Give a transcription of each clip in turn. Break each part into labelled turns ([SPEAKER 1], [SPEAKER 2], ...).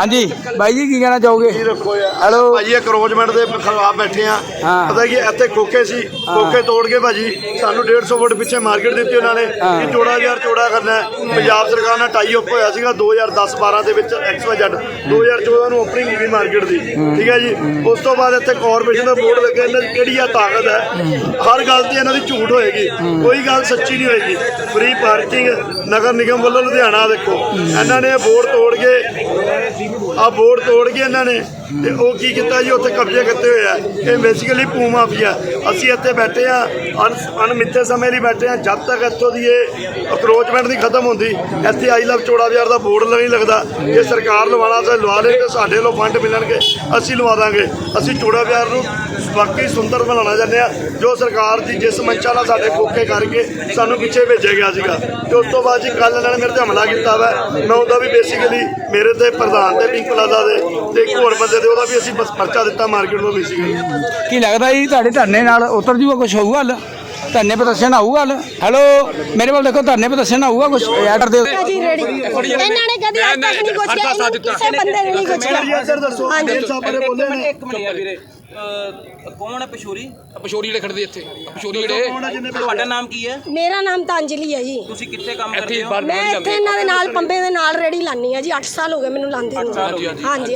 [SPEAKER 1] ਹਾਂਜੀ ਬਾਈ ਜੀ ਕੀ ਕਹਿਣਾ ਚਾਹੋਗੇ?
[SPEAKER 2] ਕੀ ਰੱਖੋ ਯਾਰ।
[SPEAKER 1] ਹੈਲੋ
[SPEAKER 2] ਭਾਜੀ ਇਹ ਕਰੋਜਮੈਂਟ ਦੇ ਖਿਲਾਫ ਬੈਠੇ ਆ।
[SPEAKER 1] ਹਾਂ।
[SPEAKER 2] ਪਤਾ ਕੀ ਇੱਥੇ ਖੋਖੇ ਸੀ ਖੋਖੇ ਤੋੜ ਕੇ ਭਾਜੀ। ਸਾਨੂੰ 150 ਫੁੱਟ ਪਿੱਛੇ ਮਾਰਕੀਟ ਦਿੱਤੀ ਉਹਨਾਂ ਨੇ ਕਿ ਚੋੜਾ ਯਾਰ ਚੋੜਾ ਕਰਨਾ ਹੈ। ਪੰਜਾਬ ਸਰਕਾਰ ਨਾਲ ਟਾਈ ਅਪ ਹੋਇਆ ਸੀਗਾ 2010 12 ਦੇ ਵਿੱਚ ਐਕਸਵਾਈਜ਼ੈਡ 2014 ਨੂੰ ਓਪਨਿੰਗ ਹੋਈ ਮਾਰਕੀਟ ਦੀ। ਠੀਕ ਹੈ ਜੀ? ਉਸ ਤੋਂ ਬਾਅਦ ਇੱਥੇ ਕਾਰਪੋਰੇਸ਼ਨ ਦਾ ਬੋਰਡ ਲੱਗਿਆ। ਇਹਨਾਂ ਦੀ ਕਿਹੜੀ ਆ ਤਾਕਤ ਹੈ? ਹਰ ਗੱਲ ਤੇ ਇਹਨਾਂ ਦੀ ਝੂਠ ਹੋਏਗੀ। ਕੋਈ ਗੱਲ ਸੱਚੀ ਨਹੀਂ ਹੋਏਗੀ। ਫ੍ਰੀ ਪਾਰਕਿੰਗ ਨਗਰ ਨਿਗਮ ਵੱਲੋਂ ਲੁਧਿਆਣਾ ਦੇਖੋ। ਇਹਨਾਂ ਨੇ ਬੋਰਡ ਤੋੜ ਕੇ ਆ ਬੋਰਡ ਤੋੜ ਕੇ ਇਹਨਾਂ ਨੇ। ਤੇ ਉਹ ਕੀ ਕੀਤਾ ਜੀ? ਉੱਥੇ ਕਬਜ਼ੇ ਕੀਤੇ ਹੋਏ ਆ। ਇਹ ਬੇਸਿਕਲੀ ਭੂ ਮਾਫੀਆ। ਅਸੀਂ ਇੱਥੇ ਬੈਠੇ ਆ ਅਣਮਿੱਥੇ ਸਮੇਂ ਲਈ ਬੈਠੇ ਆ। ਜਦ ਤੱਕ ਇੱਥੋਂ ਦੀ ਇਹ ਅਕਰੋਚਮੈਂਟ ਨਹੀਂ ਖਤਮ ਹੁੰਦੀ, ਇੱਥੇ ਆਈ ਲਵ ਚੋੜਾ ਬਾਜ਼ਾਰ ਦਾ ਬੋਰਡ ਨਹੀਂ ਲੱਗਦਾ। ਜੇ ਸਰਕਾਰ ਲਵਾਣਾ ਤਾਂ ਲਵਾ ਲੇ ਤੇ ਸਾਡੇ ਵੱਲੋਂ ਫੰਡ ਮਿਲਣਗੇ। ਅਸੀਂ ਲਵਾ ਦਾਂਗੇ। ਅਸੀਂ ਚੋੜਾ ਬਾਜ਼ਾਰ ਨੂੰ ਬਾਕੀ ਸੁੰਦਰ ਬਣਾਉਣਾ ਚਾਹੁੰਦੇ ਆ। ਜੋ ਸਰਕਾਰ ਦੀ ਜਿਸ ਮੰਚਾ ਨਾਲ ਸਾਡੇ ਕੋਕੇ ਕਰਕੇ ਸਾਨੂੰ ਪਿੱਛੇ ਭੇਜਿਆ ਗਿਆ ਸੀਗਾ। ਤੇ ਉਸ ਤੋਂ ਬਾਅਦ ਜੀ ਕੱਲ ਇਹਨਾਂ ਨੇ ਮੇਰੇ ਤੇ ਹਮਲਾ ਕੀਤਾ ਵਾ। ਮੈਂ ਉਹਦਾ ਵੀ ਬੇਸਿਕਲੀ ਮੇਰੇ ਤੇ ਪ੍ਰਧਾਨ ਤੇ ਪਿੰਕ ਪਲਾਜ਼ਾ ਦੇ ਤੇ ਇੱਕ ਹੋਰ ਬੰਦੇ ਤੇ ਉਹਦਾ ਵੀ ਅਸੀਂ ਬਸ ਪਰਚਾ ਦਿੱਤਾ ਮਾਰਕੀਟ ਨੂੰ ਬੇਸਿਕਲੀ
[SPEAKER 1] ਕੀ ਲੱਗਦਾ ਜੀ ਤੁਹਾਡੇ ਧਰਨੇ ਨਾਲ ਉਤਰ ਜੂਗਾ ਕੁਝ ਹੋਊਗਾ ਹੱਲ? ਧਰਨੇ ਪ੍ਰਦਰਸ਼ਨ ਆਊਗਾ ਹੱਲ? ਹੈਲੋ ਮੇਰੇ ਵੱਲ ਦੇਖੋ ਧਰਨੇ ਪ੍ਰਦਰਸ਼ਨ ਆਊਗਾ ਕੁਝ ਐਡਰ ਦੇ
[SPEAKER 3] ਜੀ ਰੈਡੀ ਇਹਨਾਂ ਨੇ ਕਦੀ ਅੱਜ ਤੱਕ ਨਹੀਂ ਪੁੱਛਿਆ ਇਹਨੂੰ ਕਿਸੇ ਬੰਦੇ ਨੇ ਨਹੀਂ ਪੁੱਛਿਆ।
[SPEAKER 2] ਇੱਧਰ ਦੱਸੋ।
[SPEAKER 3] ਹਾਂਜੀ।
[SPEAKER 2] ਮੇਰੇ ਸਾਹਿਬ ਬਾਰੇ ਬੋਲੇ ਨੇ
[SPEAKER 4] ਇੱਕ ਮਿੰਟ ਯਾਰ ਵੀਰੇ। ਅਹ, ਕੌਣ ਹੈ ਪਸ਼ੂਰੀ
[SPEAKER 5] ਪਸ਼ੋਰੀ ਜਿਹੜੇ ਖੜਦੇ ਇੱਥੇ। ਪਸ਼ੋਰੀ ਜਿਹੜੇ
[SPEAKER 4] ਤੁਹਾਡਾ ਨਾਮ ਕੀ ਹੈ?
[SPEAKER 3] ਮੇਰਾ ਨਾਮ ਤਾਂ ਅੰਜਲੀ ਹੈ ਜੀ।
[SPEAKER 4] ਤੁਸੀਂ ਕਿੱਥੇ ਕੰਮ ਕਰਦੇ ਹੋ?
[SPEAKER 3] ਮੈਂ ਇੱਥੇ ਇਹਨਾਂ ਦੇ ਨਾਲ ਪੰਬੇ ਦੇ ਨਾਲ ਰੈਡੀ ਲਾਨੀ ਆ ਜੀ 8 ਸਾਲ ਹੋ ਗਏ ਮੈਨੂੰ ਲਾਂਦੇ ਨੂੰ। ਹਾਂਜੀ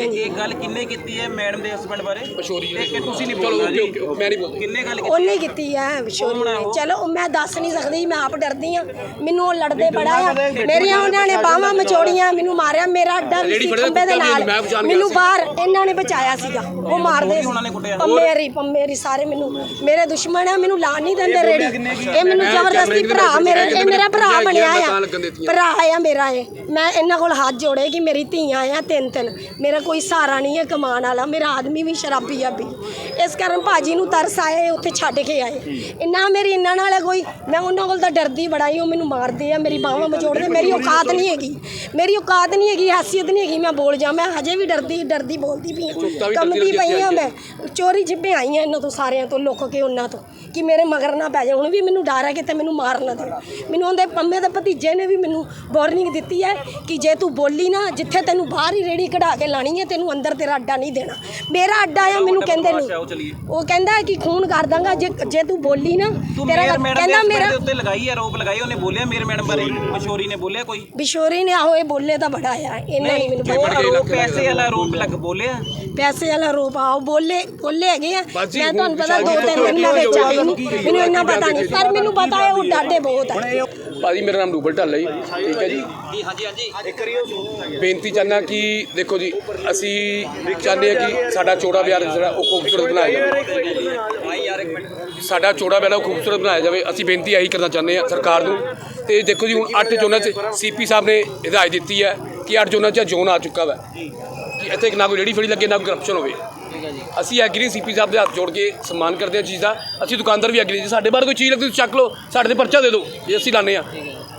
[SPEAKER 3] ਹਾਂਜੀ।
[SPEAKER 4] ਇਹ ਗੱਲ ਕਿੰਨੇ ਕੀਤੀ ਹੈ ਮੈਡਮ ਦੇ ਹਸਬੰਡ ਬਾਰੇ?
[SPEAKER 5] ਪਸ਼ੋਰੀ
[SPEAKER 4] ਕਿ ਤੁਸੀਂ ਨਹੀਂ
[SPEAKER 5] ਚਲੋ
[SPEAKER 4] ਬੋਲਣਾ
[SPEAKER 5] ਮੈਂ ਨਹੀਂ ਬੋਲਦਾ।
[SPEAKER 4] ਕਿੰਨੇ ਗੱਲ ਕੀਤੀ
[SPEAKER 3] ਉਹਨੇ ਕੀਤੀ ਹੈ ਵਿਸ਼ੋਰੀ ਨੇ। ਚਲੋ ਮੈਂ ਦੱਸ ਨਹੀਂ ਸਕਦੀ ਮੈਂ ਆਪ ਡਰਦੀ ਆ ਮੈਨੂੰ ਉਹ ਲੜਦੇ ਬੜਾ ਆ। ਮੇਰੀਆਂ ਉਹਨਾਂ ਨੇ ਬਾਹਾਂ ਮਚੋੜੀਆਂ ਮੈਨੂੰ ਮਾਰਿਆ। ਮੇਰਾ ਵੀ ਸੀ ਪੰਬੇ ਦੇ ਨਾਲ। ਮੈਨੂੰ ਬਾਹਰ ਇਹਨਾਂ ਨੇ ਬਚਾਇਆ ਸੀਗਾ। ਉਹ ਮਾਰਦੇ ਸੀ ਪੰਮੇਰੀ ਪੰਮੇਰੀ ਸਾਰੇ ਮੈਨੂੰ ਮੇਰੇ ਦੁਸ਼ਮਣ ਆ ਮੈਨੂੰ ਲਾ ਨਹੀਂ ਦਿੰਦੇ ਰੇੜੀ। ਇਹ ਮੈਨੂੰ ਜ਼ਬਰਦਸਤੀ ਭਰਾ ਮੇਰੇ ਇਹ ਮੇਰਾ ਭਰਾ ਬਣਿਆ ਆ। ਭਰਾ ਆ ਮੇਰਾ ਇਹ। ਮੈਂ ਇਹਨਾਂ ਕੋਲ ਹੱਥ ਜੋੜੇ ਕਿ ਮੇਰੀ ਧੀਆਂ ਆ ਤਿੰਨ ਤਿੰਨ। ਮੇਰਾ ਕੋਈ ਸਹਾਰਾ ਨਹੀਂ ਹੈ ਕਮਾਉਣ ਵਾਲਾ। ਮੇਰਾ ਆਦਮੀ ਵੀ ਸ਼ਰਾਬੀ ਆ ਵੀ। ਇਸ ਕਾਰਨ ਭਾਜੀ ਨੂੰ ਤਰਸ ਆਏ ਉੱਥੇ ਛੱਡ ਕੇ ਆਏ। ਇੰਨਾ ਮੇਰੀ ਇਹਨਾਂ ਨਾਲ ਕੋਈ ਮੈਂ ਉਹਨਾਂ ਕੋਲ ਤਾਂ ਡਰਦੀ ਬੜਾ ਹੀ ਉਹ ਮੈਨੂੰ ਮਾਰਦੇ ਆ ਮੇਰੀ ਬਾਹਾਂ ਮਚੋੜਦੇ ਮੇਰੀ ਔਕਾਤ ਨਹੀਂ ਹੈਗੀ। ਮੇਰੀ ਔਕਾਤ ਨਹੀਂ ਹੈਗੀ ਹੈਸੀਅਤ ਨਹੀਂ ਹੈਗੀ ਮੈਂ ਬੋਲ ਜਾ। ਮੈਂ ਹਜੇ ਵੀ ਡਰਦੀ ਡਰਦੀ ਬੋਲਦੀ ਪਈ ਕੰਮਦੀ ਪਈ ਹਾਂ ਮੈਂ। ਚੋਰੀ ਜਿੱਪੇ ਆਈ ਹਾਂ ਇਹਨਾਂ ਤੋਂ ਸਾਰਿਆਂ ਤੋਂ ਲੁੱਕ ਕੇ ਉਹਨਾਂ ਤੋਂ ਕਿ ਮੇਰੇ ਮਗਰ ਨਾ ਪੈ ਜਾ ਹੁਣ ਵੀ ਮੈਨੂੰ ਡਰ ਹੈ ਕਿ ਤੇ ਮੈਨੂੰ ਮਾਰ ਨਾ ਦੇ ਮੈਨੂੰ ਉਹਦੇ ਪੰਮੇ ਦੇ ਭਤੀਜੇ ਨੇ ਵੀ ਮੈਨੂੰ ਵਾਰਨਿੰਗ ਦਿੱਤੀ ਹੈ ਕਿ ਜੇ ਤੂੰ ਬੋਲੀ ਨਾ ਜਿੱਥੇ ਤੈਨੂੰ ਬਾਹਰ ਹੀ ਰੇੜੀ ਕਢਾ ਕੇ ਲਾਣੀ ਹੈ ਤੈਨੂੰ ਅੰਦਰ ਤੇਰਾ ਅੱਡਾ ਨਹੀਂ ਦੇਣਾ। ਮੇਰਾ ਅੱਡਾ ਆ ਮੈਨੂੰ ਕਹਿੰਦੇ
[SPEAKER 4] ਆਓ
[SPEAKER 3] ਨੂੰ
[SPEAKER 4] ਚਲੀਏ।
[SPEAKER 3] ਉਹ ਕਹਿੰਦਾ ਕਿ ਖੂਨ ਕਰ ਦਾਂਗਾ ਜੇ ਜੇ ਤੂੰ ਬੋਲੀ ਨਾ ਤੇਰਾ ਕਹਿੰਦਾ ਮੇਰਾ
[SPEAKER 4] ਦੇ ਉੱਤੇ ਲਗਾਈ ਹੈ ਰੋਪ ਲਗਾਈ ਉਹਨੇ ਬੋਲਿਆ ਮੇਰੇ ਮੈਡਮ ਬਾਰੇ। ਪਸ਼ੋਰੀ ਨੇ ਬੋਲਿਆ ਕੋਈ?
[SPEAKER 3] ਬਿਸ਼ੋਰੀ ਨੇ ਆਹੋ ਇਹ ਬੋਲੇ ਤਾਂ ਬੜਾ ਆ ਇਹਨਾਂ ਨੇ ਮੈਨੂੰ
[SPEAKER 4] ਆਰੋਪ ਪੈਸੇ ਵਾਲਾ ਰੋਪ ਲੱਗ ਬੋਲਿਆ।
[SPEAKER 3] ਪੈਸੇ ਵਾਲਾ ਰੂਪ ਆਓ ਬੋਲੇ ਬੋਲੇ ਹੈਗੇ ਆ। ਮੈਂ ਤੁਹਾਨੂੰ ਪਤਾ ਦੋ ਤਿੰਨ ਦਿਨ ਮੈਂ ਵਿੱਚ ਆਈ ਨੂੰ ਮੈਨੂੰ ਇੰਨਾ ਪਤਾ ਨਹੀਂ ਪਰ ਮੈਨੂੰ ਪਤਾ ਹੈ ਉਹ ਡਾਡੇ ਬਹੁਤ ਆ।
[SPEAKER 5] ਭਾਜੀ ਮੇਰਾ ਨਾਮ ਰੂਬਲ ਢੱਲਾ ਜੀ। ਠੀਕ ਹੈ ਜੀ?
[SPEAKER 4] ਜੀ ਹਾਂਜੀ ਹਾਂਜੀ
[SPEAKER 5] ਬੇਨਤੀ ਚਾਹੁੰਦਾ ਕਿ ਦੇਖੋ ਜੀ ਅਸੀਂ ਚਾਹੁੰਦੇ ਹਾਂ ਕਿ ਸਾਡਾ ਚੋੜਾ ਵਿਆਰ ਜਿਹੜਾ ਉਹ ਖੂਬਸੂਰਤ ਬਣਾਇਆ ਜਾਵੇ।
[SPEAKER 4] ਆਈ ਯਾਰ ਇੱਕ ਮਿੰਟ
[SPEAKER 5] ਸਾਡਾ ਚੋੜਾ ਵਿਆਰ ਉਹ ਖੂਬਸੂਰਤ ਬਣਾਇਆ ਜਾਵੇ। ਅਸੀਂ ਬੇਨਤੀ ਇਹੀ ਕਰਨਾ ਚਾਹੁੰਦੇ ਹਾਂ ਸਰਕਾਰ ਨੂੰ। ਤੇ ਦੇਖੋ ਜੀ ਹੁਣ 8 ਜ਼ੋਨਾਂ 'ਚ ਸੀਪੀ ਸਾਹਿਬ ਨੇ ਹਦਾਇਤ ਦਿੱਤੀ ਹੈ ਕਿ 8 ਜ਼ੋਨਾਂ 'ਚ ਜ਼ੋਨ ਆ ਚੁੱਕਾ ਵਾ। ਕਿ ਇੱਥੇ ਨਾ ਕੋਈ ਰੇੜੀ ਫੜੀ ਲੱਗੇ ਨਾ ਕੋਈ ਕਰਪਸ਼ਨ ਹੋਵੇ। ਅਸੀਂ ਐਗਰੀ ਸੀਪੀ ਸਾਹਿਬ ਦੇ ਹੱਥ ਜੋੜ ਕੇ ਸਨਮਾਨ ਕਰਦੇ ਹਾਂ ਚੀਜ਼ ਦਾ। ਅਸੀਂ ਦੁਕਾਨਦਾਰ ਵੀ ਐਗਰੀ ਜੀ। ਸਾਡੇ ਬਾਹਰ ਕੋਈ ਚੀਜ਼ ਲੱਗਦੀ ਤੁਸੀਂ ਚੱਕ ਲਓ। ਸਾਡੇ ਤੇ ਪਰਚਾ ਦੇ ਦਿਓ। ਜੇ ਅਸੀਂ ਲਾਣੇ ਆ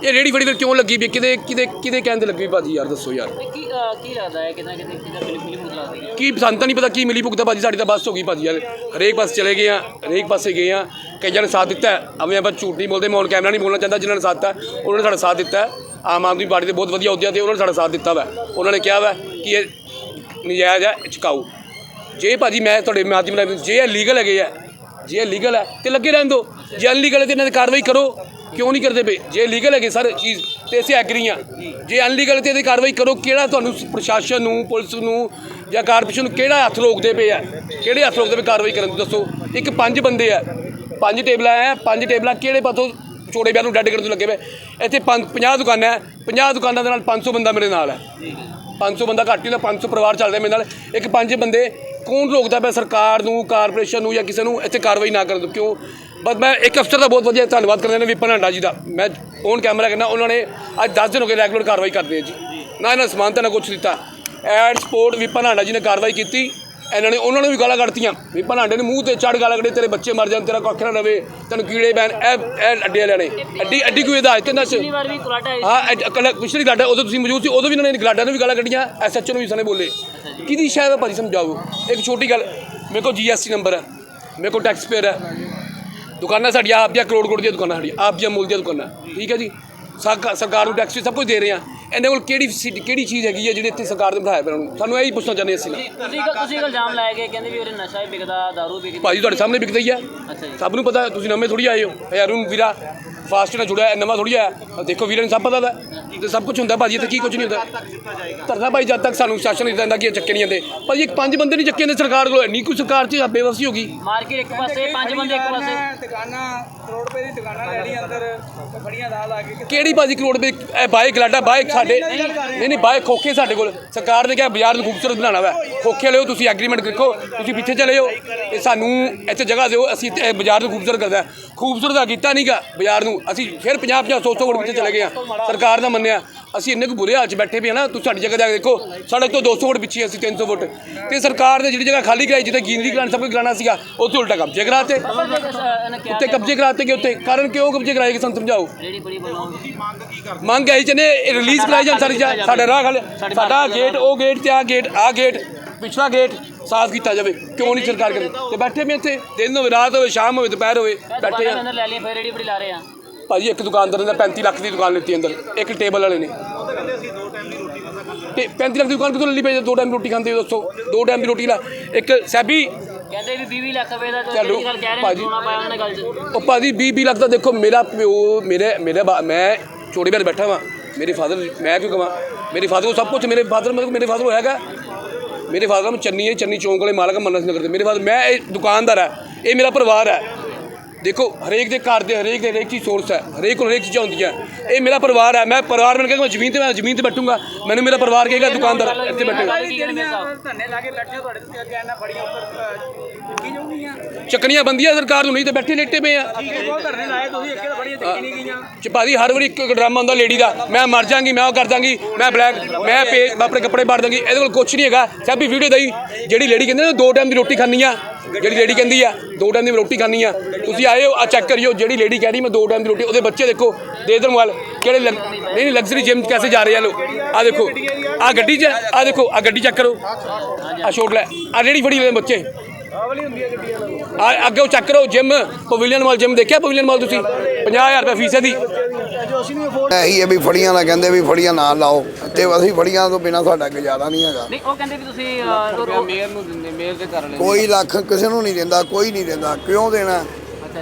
[SPEAKER 5] ਇਹ ਰੇੜੀ ਫੜੀ ਫਿਰ ਕਿਉਂ ਲੱਗੀ ਵੀ ਕਿਤੇ ਕਿਤੇ ਕਿਤੇ ਕਹਿੰਦੇ ਲੱਗੀ ਭਾਜੀ ਯਾਰ ਦੱਸੋ ਯਾਰ।
[SPEAKER 6] ਕੀ ਕੀ ਲੱਗਦਾ ਹੈ? ਨਾ ਕਿਤੇ ਕਿਤੇ ਮਿਲੀ ਮਿਲੀ ਮੁਕਲਾ ਦੀ
[SPEAKER 5] ਕੀ ਸਾਨੂੰ ਤਾਂ ਨਹੀਂ ਪਤਾ ਕੀ ਮਿਲੀ ਭੁਗਤਾ ਭਾਜੀ ਸਾਡੀ ਤਾਂ ਬੱਸ ਹੋ ਗਈ ਭਾਜੀ ਯਾਰ। ਹਰੇਕ ਪਾਸੇ ਚਲੇ ਗਏ ਆ ਹਰੇਕ ਪਾਸੇ ਗਏ ਆ ਕਈਆਂ ਨੇ ਸਾਥ ਦਿੱਤਾ ਹੈ। ਐਵੇਂ ਆਪਾਂ ਝੂਠ ਨਹੀਂ ਬੋਲਦੇ ਮੈਂ ਔਨ ਕੈਮਰਾ ਨਹੀਂ ਬੋਲਣਾ ਚਾਹੁੰਦਾ ਜਿਨ੍ਹਾਂ ਨੇ ਸਾਥ ਦਿੱਤਾ। ਉਹਨਾਂ ਨੇ ਸਾਡਾ ਸਾਥ ਦਿੱਤਾ ਹੈ। ਆਮ ਆਦਮੀ ਪਾਰਟੀ ਦੇ ਬਹੁਤ ਵਧੀਆ ਅਹੁਦਿਆਂ ਤੇ ਉਹਨਾਂ ਨੇ ਸਾਡਾ ਸਾਥ ਦਿੱਤਾ ਵਾ। ਉਹਨਾਂ ਨੇ ਕਿਹਾ ਵਾ ਕਿ ਇਹ ਨਜਾਇਜ਼ ਹੈ ਚੁਕਾਓ। ਜੇ ਭਾਜੀ ਮੈਂ ਤੁਹਾਡੇ ਮਾਧਿਅਮ ਨਾਲ ਜੇ ਇਹ ਲੀਗਲ ਹੈਗੇ ਆ, ਜੇ ਇਹ ਲੀਗਲ ਹੈ ਤੇ ਲੱਗੇ ਰਹਿਣ ਦਿਓ। ਜੇ ਅਨਲੀਗਲ ਹੈ ਤੇ ਇਹਨਾਂ ਤੇ ਕਾਰਵਾਈ ਕਰੋ। ਕਿਉਂ ਨਹੀਂ ਕਰਦੇ ਪਏ? ਜੇ ਲੀਗਲ ਹੈਗੇ ਸਰ, ਚੀਜ਼, ਤੇ ਅਸੀਂ ਐਗਰੀ ਆ ਜੇ ਅਨਲੀਗਲ ਤੇ ਇਹਦੀ ਕਾਰਵਾਈ ਕਰੋ। ਕਿਹੜਾ ਤੁਹਾਨੂੰ ਪ੍ਰਸ਼ਾਸਨ ਨੂੰ, ਪੁਲਿਸ ਨੂੰ ਜਾਂ ਕਾਰਪੋਰੇਸ਼ਨ ਨੂੰ ਕਿਹੜਾ ਹੱਥ ਰੋਕਦੇ ਪਏ ਆ? ਕਿਹੜੇ ਹੱਥ ਰੋਕਦੇ ਪਏ ਕਾਰਵਾਈ ਕਰਨ ਨੂੰ ਦੱਸੋ। ਇੱਕ ਪੰਜ ਬੰਦੇ ਆ। ਪੰਜ ਟੇਬਲਾਂ ਆ ਪੰਜ ਟੇਬਲਾਂ ਕਿਹੜੇ ਪਾਸੋਂ ਚੋੜੇ ਬਿਆਨ ਨੂੰ ਡੈਡ ਕਰਨ ਤੋਂ ਲੱਗੇ ਪਏ? ਇੱਥੇ 50 ਦੁਕਾਨਾਂ ਹੈ 50 ਦੁਕਾਨਾਂ ਦੇ ਨਾਲ 500 ਬੰਦਾ ਮੇਰੇ ਨਾਲ ਹੈ 500 ਬੰਦਾ ਘੱਟ ਹੀ ਹੁੰਦਾ 500 ਪਰਿਵਾਰ ਚੱਲਦੇ ਮੇਰੇ ਨਾਲ। ਇੱਕ ਪੰਜ ਬੰਦੇ ਕੌਣ ਰੋਕਦਾ ਪਿਆ ਸਰਕਾਰ ਨੂੰ, ਕਾਰਪੋਰੇਸ਼ਨ ਨੂੰ ਜਾਂ ਕਿਸੇ ਨੂੰ ਇੱਥੇ ਕਾਰਵਾਈ ਨਾ ਕਰਨ ਤੋਂ? ਕਿਉਂ? ਬਸ ਮੈਂ ਇੱਕ ਅਫਸਰ ਦਾ ਬਹੁਤ ਵਧੀਆ ਧੰਨਵਾਦ ਕਰਦਾ ਨੇ, ਵਿਪਨ ਹੰਡਾ ਜੀ ਦਾ। ਮੈਂ ਔਨ ਕੈਮਰਾ ਕਹਿੰਦਾ, ਉਹਨਾਂ ਨੇ ਅੱਜ 10 ਦਿਨ ਹੋ ਗਏ ਰੈਗੂਲਰ ਕਾਰਵਾਈ ਕਰਦੇ ਆ ਜੀ। ਨਾ ਇਹਨਾਂ ਸਮਾਨਤਾ ਨਾ ਕੁਛ ਦਿੱਤਾ। ਐਡ ਸਪੋਰਟ ਵਿਪਨ ਹੰਡਾ ਜੀ ਨੇ ਕਾਰਵਾਈ ਕੀਤੀ। ਇਹਨਾਂ ਨੇ ਉਹਨਾਂ ਨੇ ਵੀ ਗਾਲਾਂ ਕੱਢਤੀਆਂ ਵਿਪਨ ਹੰਡੇ ਨੇ ਮੂੰਹ ਤੇ ਚੜ ਗਾਲਾਂ ਕੱਢੀ ਤੇਰੇ ਬੱਚੇ ਮਰ ਜਾਣ ਤੇਰਾ ਕੱਖ ਨਾ ਰਵੇ ਤੈਨੂੰ ਕੀੜੇ ਬੈਣ ਇਹ ਇਹ ਅੱਡੇ ਵਾਲਿਆਂ ਨੇ। ਅੱਡੀ ਅੱਡੀ ਕੋਈ ਹਦਾਇਤ ਨਾ
[SPEAKER 6] ਪਿਛਲੀ ਵਾਰ ਵੀ ਕੁਲਾਟਾ
[SPEAKER 5] ਹਾਂ ਪਿਛਲੀ ਗਲਾਡਾ ਉਦੋਂ ਤੁਸੀਂ ਮੌਜੂਦ ਸੀ ਉਦੋਂ ਵੀ ਇਹਨਾਂ ਨੇ ਗਲਾਡਾ ਨੂੰ ਵੀ ਗਾਲਾਂ ਕੱਢੀਆਂ ਐਸਐਚਓ ਨੂੰ ਵੀ ਸਨੇ ਬੋਲੇ। ਕਿਹਦੀ ਸ਼ਾਇਦ ਭਾਜੀ ਸਮਝਾਓ। ਇੱਕ ਛੋਟੀ ਗੱਲ ਮੇਰੇ ਕੋਲ ਜੀਐਸਟੀ ਨੰਬਰ ਹੈ ਮੇਰੇ ਕੋਲ ਟੈਕਸ ਪੇਅਰ ਹੈ ਦੁਕਾਨਾਂ ਸਾਡੀਆਂ ਆਪ ਦੀਆਂ ਕਰੋੜ ਕਰੋੜ ਦੀਆਂ ਦੁਕਾਨਾਂ ਸਾਡੀਆਂ ਆਪ ਦੀਆਂ ਮੁੱਲ ਦੀਆਂ ਦੁਕਾਨਾਂ। ਠੀਕ ਹੈ ਜੀ? ਸਰਕਾ- ਸਰਕਾਰ ਨੂੰ ਟੈਕਸ ਵੀ ਸਭ ਕੁਝ ਦੇ ਰਹੇ ਆ। ਇਹਨਾਂ ਕੋਲ ਕਿਹੜੀ ਸੀ- ਕਿਹੜੀ ਚੀਜ਼ ਹੈਗੀ ਹੈ ਜਿਹੜੀ ਇੱਥੇ ਸਰਕਾਰ ਨੇ ਬਿਠਾਇਆ ਪਿਆ ਉਹਨਾਂ ਨੂੰ? ਸਾਨੂੰ ਇਹੀ ਪੁੱਛਣਾ ਚਾਹੁੰਦੇ ਅਸੀਂ ਨਾ।
[SPEAKER 6] ਤੁਸੀਂ ਤੁਸੀਂ ਇਲਜ਼ਾਮ ਲਾਏ ਗਏ ਕਹਿੰਦੇ ਵੀ ਉਹਦੇ ਨਸ਼ਾ ਵੀ ਵਿਕਦਾ ਦਾਰੂ ਵਿਕਦੀ
[SPEAKER 5] ਭਾਜੀ ਤੁਹਾਡੇ ਸਾਹਮਣੇ ਵਿਕਦਾ ਹੀ ਆ।
[SPEAKER 6] ਅੱਛਾ ਜੀ।
[SPEAKER 5] ਸਭ ਨੂੰ ਪਤਾ ਤੁਸੀਂ ਨਵੇਂ ਥੋੜੀ ਆਏ ਹੋ। ਹਜ਼ਾਰੂ ਵੀਰਾ ਫਾਸਟ ਨਾਲ ਜੁੜਿਆ ਹੈ, ਨਵਾਂ ਥੋੜੀ ਆਇਆ। ਦੇਖੋ ਵੀਰਾਂ ਨੂੰ ਸਭ ਪਤਾ ਦਾ। ਤੇ ਸਭ ਕੁਝ ਹੁੰਦਾ ਭਾਜੀ ਇੱਥੇ ਕੀ ਕੁਝ ਨਹੀਂ ਹੁੰਦਾ। ਧਰਨਾ ਭਾਈ ਜਦ ਤੱਕ ਸਾਨੂੰ ਸ਼ਾਸਨ ਨਹੀਂ ਦਿੰਦਾ ਕਿ ਇਹ ਚੱਕੇ ਨਹੀਂ ਜਾਂਦੇ। ਭਾਜੀ ਇੱਕ ਪੰਜ ਬੰਦੇ ਨਹੀਂ ਚੱਕੇ ਜਾਂਦੇ ਸਰਕਾਰ ਕੋਲ। ਇੰਨੀ ਕੋਈ ਸਰਕਾਰ 'ਚ ਬੇਵਸੀ ਹੋ ਗਈ।
[SPEAKER 6] ਮਾਰਕੀਟ ਇੱਕ ਪਾਸੇ ਪੰਜ ਬੰਦੇ ਇੱਕ ਪਾਸੇ।
[SPEAKER 1] ਦੁਕਾਨਾਂ ਕਰੋੜ ਰੁਪਏ ਦੀ ਦੁਕਾਨਾਂ ਲੈ ਲਈ ਅੰਦਰ ਬੜੀਆਂ ਦਾ ਲਾ ਕੇ
[SPEAKER 5] ਕਿਹੜੀ ਭਾਜੀ ਕਰੋੜ ਰੁਪਏ ਇਹ ਬਾਈਕ ਲਾਡਾ ਬਾਈਕ ਸਾਡੇ ਨਹੀਂ ਨਹੀਂ ਬਾਈਕ ਖੋਖੇ ਸਾਡੇ ਕੋਲ। ਸਰਕਾਰ ਨੇ ਕਿਹਾ ਬਾਜ਼ਾਰ ਨੂੰ ਖੂਬਸੂਰਤ ਬਣਾਉਣਾ ਵਾ। ਖੋਖੇ ਲਿਓ ਤੁਸੀਂ ਐਗਰੀਮੈਂਟ ਦੇਖੋ ਤੁਸੀਂ ਪਿੱਛੇ ਚਲੇ ਜਾਓ। ਇਹ ਸਾਨੂੰ ਇੱਥੇ ਜਗ੍ਹਾ ਦਿਓ ਅਸੀਂ ਇੱਥੇ ਬਾਜ਼ਾਰ ਨੂੰ ਖੂਬਸੂਰਤ ਕਰਦਾ। ਖੂਬਸੂਰਤ ਕੀਤਾ ਨਹੀਂਗਾ ਬਾਜ਼ਾਰ ਨੂੰ। ਅਸੀਂ ਫਿਰ 50 50 100 100 ਫੁੱਟ ਪਿੱਛੇ ਚਲੇ ਗਏ ਆ ਸਰਕਾਰ ਦਾ ਮੰਨਿਆ। ਅਸੀਂ ਇੰਨੇ ਕੁ ਬੁਰੇ ਹਾਲ 'ਚ ਬੈਠੇ ਵੀ ਆ ਨਾ ਤੁਸੀਂ ਸਾਡੀ ਜਗ੍ਹਾ ਜਾ ਕੇ ਦੇਖੋ। ਸਾਡੇ ਤੋਂ 200 ਫੁੱਟ ਪਿੱਛੇ ਅਸੀਂ 300 ਫੁੱਟ ਤੇ ਸਰਕਾਰ ਨੇ ਜਿਹੜੀ ਜਗ੍ਹਾ ਖਾਲੀ ਕਰਾਈ ਜਿੱਥੇ ਗੀਨਰੀ ਕਰਾਉਣ ਸਭ ਕੁਝ ਕਰਾਉਣਾ ਸੀਗਾ ਉੱਥੇ ਉਲਟਾ ਕਬਜ਼ੇ ਕਰਾਤੇ। ਉੱਤੇ ਕਬਜ਼ੇ ਕਰਾਤੇ ਕਿ ਉੱਤੇ ਕਾਰਨ ਕਿਉਂ ਕਬਜ਼ੇ ਕਰਾਏ ਕਿ ਸਾਨੂੰ ਸਮਝਾਓ?
[SPEAKER 6] ਜਿਹੜੀ ਬੜੀ ਵੱਲੋਂ
[SPEAKER 5] ਮੰਗ ਹੈ ਜਨੇ ਰਿਲੀਜ਼ ਕਰਾਈ ਜਾਣ ਸਾਰੀ ਜਾ- ਸਾਡਾ ਰਾਹ ਖਾਲੀ ਸਾਡਾ ਗੇਟ ਉਹ ਗੇਟ ਤੇ ਆ ਗੇਟ ਆ ਗੇਟ ਪਿਛਲਾ ਗੇਟ ਸਾਫ਼ ਕੀਤਾ ਜਾਵੇ। ਕਿਉਂ ਨਹੀਂ ਸਰਕਾਰ ਕਰੇ? ਤੇ ਬੈਠੇ ਵੀ ਇੱਥੇ ਦਿਨ ਹੋਵੇ ਰਾਤ ਹੋਵੇ ਸ਼ਾਮ ਹੋਵੇ ਦੁਪਹਿਰ ਹੋਵੇ ਬੈਠੇ ਆ।
[SPEAKER 6] ਅੰਦਰ ਲੈ ਲਈ ਫਿਰ ਰੇੜੀ ਬੜੀ ਲਾ ਰਹੇ ਆ।
[SPEAKER 5] ਭਾਜੀ ਇੱਕ ਦੁਕਾਨਦਾਰ ਨੇ 35 ਲੱਖ ਦੀ ਦੁਕਾਨ ਲਿੱਤੀ ਅੰਦਰ ਇੱਕ ਟੇਬਲ ਵਾਲੇ ਨੇ। ਤੇ 35 ਲੱਖ ਦੀ ਦੁਕਾਨ ਕਿਥੋਂ ਲੈ ਲਈ ਪਈ ਦੋ ਟਾਈਮ ਰੋਟੀ ਖਾਂਦੇ ਹੋ ਦੱਸੋ। ਦੋ ਟਾਈਮ ਦੀ ਰੋਟੀ ਲਾ। ਇੱਕ ਸੈਬੀ।
[SPEAKER 6] ਕਹਿੰਦੇ ਵੀ 20 ਲੱਖ ਰੁਪਏ ਦਾ
[SPEAKER 5] ਚਲੋ,
[SPEAKER 6] ਜਿਹੜੀ ਗੱਲ ਕਹਿ ਰਹੇ ਨੇ
[SPEAKER 5] ਭਾਜੀ।
[SPEAKER 6] ਸੋਨਾ ਪਾਇਆ ਉਹਨਾਂ ਨੇ ਗੱਲ 'ਚ।
[SPEAKER 5] ਉਹ ਭਾਜੀ 20 20 ਲੱਖ ਦਾ ਦੇਖੋ ਮੇਰਾ ਪਿਓ ਮੇਰੇ ਮੇਰੇ ਮੈਂ ਛੋਟੇ ਘਰ ਬੈਠਾ ਵਾਂ। ਮੇਰੇ ਫਾਦਰ ਮੈਂ ਕਿਉਂ ਕਵਾਂ? ਮੇਰੇ ਫਾਦਰ ਸਭ ਕੁਝ ਮੇਰੇ ਫਾਦਰ ਮਤਲਬ ਮੇਰੇ ਫਾਦਰ ਹੋਇਆਗਾ ਮੇਰੇ ਫਾਦਰ ਨੂੰ ਚੰਨੀ ਹੈ ਚੰਨੀ ਚੌਂਕ ਵਾਲੇ ਮਾਲਕ ਮੰਨਤ ਨਗਰ ਦੇ। ਮੇਰੇ ਫਾਦਰ ਮੈਂ ਇਹ ਦੁਕਾਨਦਾਰ ਹੈ ਇਹ ਮੇਰਾ ਪਰਿਵਾਰ ਹੈ ਦੇਖੋ ਹਰੇਕ ਦੇ ਘਰ ਦੇ ਹਰੇਕ ਦੇ ਹਰੇਕ ਚੀਜ਼ ਸੋਰਸ ਹੈ ਹਰੇਕ ਕੋਲ ਹਰੇਕ ਚੀਜ਼ਾਂ ਹੁੰਦੀਆਂ। ਇਹ ਮੇਰਾ ਪਰਿਵਾਰ ਹੈ ਮੈਂ ਪਰਿਵਾਰ ਮੈਂ ਜ਼ਮੀਨ ਤੇ ਮੈਂ ਜ਼ਮੀਨ ਤੇ ਬੈਠੂੰਗਾ ਮੈਨੂੰ ਮੇਰਾ ਪਰਿਵਾਰ ਕਹੇਗਾ ਦੁਕਾਨਦਾਰ ਇੱਥੇ ਬੈਠੇਗਾ
[SPEAKER 6] ਕਹਿੰਦੇ
[SPEAKER 1] ਲਾ ਕੇ ਬੈਠੇ ਹੋ ਤੁਹਾਡੇ ਤੇ ਅੱਗੇ ਇਹਨਾਂ ਬੜੀਆਂ ਉੱਪਰ ਚੱਕੀ ਜਾਊਗੀਆਂ।
[SPEAKER 5] ਚੱਕਣੀਆਂ ਬੰਦੀਆਂ ਸਰਕਾਰ ਨੂੰ ਨਹੀਂ ਤੇ ਬੈਠੇ ਲੇਟੇ ਪਏ ਆ।
[SPEAKER 1] ਧਰਨੇ ਲਾਏ ਤੁਸੀਂ ਅੱਗੇ ਤਾਂ ਬੜੀਆਂ ਚੱਕੀ ਨਹੀਂ ਗਈਆਂ।
[SPEAKER 5] ਚ ਭਾਜੀ ਹਰ ਵਾਰੀ ਇੱਕ ਡਰਾਮਾ ਹੁੰਦਾ ਲੇਡੀ ਦਾ ਮੈਂ ਮਰ ਜਾਾਂਗੀ ਮੈਂ ਉਹ ਕਰ ਦਾਂਗੀ ਮੈਂ ਬਲੈਕ ਮੈਂ ਪੇ ਆਪਣੇ ਕੱਪੜੇ ਪਾੜ ਦਾਂਗੀ ਇਹਦੇ ਕੋਲ ਕੁਝ ਨਹੀਂ ਹੈਗਾ। ਸਭ ਵੀ ਵੀਡੀਓ ਦਈ ਜਿਹੜੀ ਲੇਡੀ ਕਹਿੰਦੇ ਨਾ ਦੋ ਟਾਈਮ ਦੀ ਰੋਟੀ ਖਾਣੀ ਆ। ਜਿਹੜੀ ਲੇਡੀ ਕਹਿੰਦੀ ਆ, ਦੋ ਟਾਈਮ ਦੀ ਰੋਟੀ ਖਾਣੀ ਆ। ਤੁਸੀਂ ਆਏ ਹੋ, ਆ ਚੈੱਕ ਕਰਿਓ, ਜਿਹੜੀ ਲੇਡੀ ਕਹਿੰਦੀ ਮੈਂ ਦੋ ਟਾਈਮ ਦੀ ਰੋਟੀ, ਉਹਦੇ ਬੱਚੇ ਦੇਖੋ, ਦੇ ਇਧਰ ਮੋਬਾਈਲ, ਕਿਹੜੇ ਲਗ- ਨਹੀਂ ਨਹੀਂ ਲਗਜ਼ਰੀ ਜਿਮ ਕੈਸੇ ਜਾ ਰਹੇ ਆ ਲੋਕ। ਆ ਦੇਖੋ ਆ ਗੱਡੀ 'ਚ ਆ ਦੇਖੋ ਆ ਗੱਡੀ ਚੈੱਕ ਕਰੋ। ਆ ਛੋਟ ਲੈ ਆ ਜਿਹੜੀ ਫੜੀ ਲੈ ਬੱਚੇ। ਅੱਗੇ ਉਹ ਚੱਕ ਕਰੋ ਜਿਮ ਪਵੇਲੀਅਨ ਮਾਲ ਜਿਮ ਦੇਖਿਆ ਪਵੇਲੀਅਨ ਮਾਲ ਤੁਸੀਂ? 50000 ਰੁਪਏ ਫੀਸ ਹੈ ਦੀ
[SPEAKER 7] ਇਹੀ ਹੈ ਵੀ ਫੜੀਆਂ ਦਾ ਕਹਿੰਦੇ ਵੀ ਫੜੀਆਂ ਨਾ ਲਾਓ। ਤੇ ਅਸੀਂ ਫੜੀਆਂ ਤੋਂ ਬਿਨਾ ਸਾਡਾ ਗੁਜ਼ਾਰਾ ਨਹੀਂ ਹੈਗਾ।
[SPEAKER 6] ਨਹੀਂ ਉਹ ਕਹਿੰਦੇ ਵੀ ਤੁਸੀਂ ਮੇਅਰ ਨੂੰ ਦਿੰਦੇ ਮੇਅਰ ਦੇ ਘਰ ਵਾਲੇ
[SPEAKER 7] ਕੋਈ ਲੱਖ ਕਿਸੇ ਨੂੰ ਨਹੀਂ ਦਿੰਦਾ ਕੋਈ ਨਹੀਂ ਦਿੰਦਾ। ਕਿਉਂ ਦੇਣਾ?